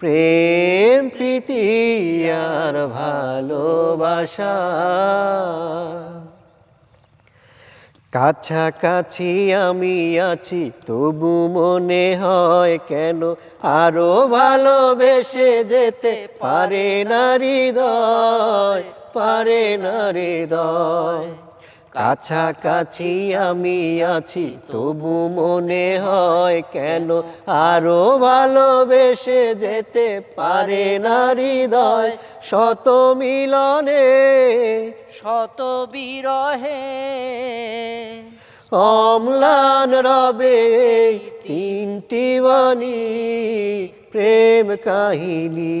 প্রেম, প্রীতি আর ভালোবাসা। কাছাকাছি আমি আছি, তবু মনে হয় কেন আরও ভালোবেসে যেতে পারে না হৃদয়, পারে না হৃদয়। কাছাকাছি আমি আছি তবু মনে হয় কেন আরও ভালোবেসে যেতে পারে না হৃদয়? শত মিলনে শত বিরহে। অম্লান রবে তিনটি বাণী প্রেম কাহিনী।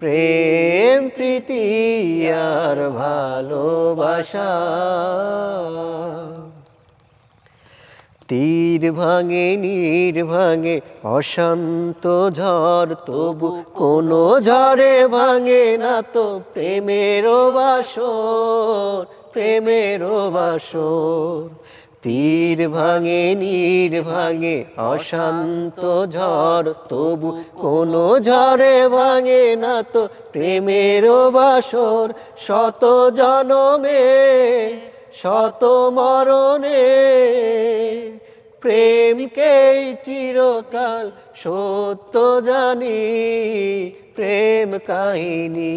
প্রেম, প্রীতি আর ভালোবাসা। তীর ভাঙে, নীর ভাঙে, অশান্ত ঝড়, তবু কোনো ঝড়ে ভাঙে না তো প্রেমেরও বাসর প্রেমেরও বাসর। তীর ভাঙে, নীর ভাঙে, অশান্ত ঝড়, তবু কোনো ঝড়ে ভাঙে না তো প্রেমেরও বাসর, শত জনমে, শত মরণে। প্রেমকেই চিরকাল সত্য জানি, প্রেম কাহিনী।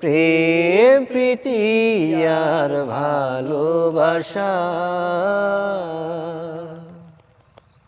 প্রেম প্রীতি আর ভালোবাসা।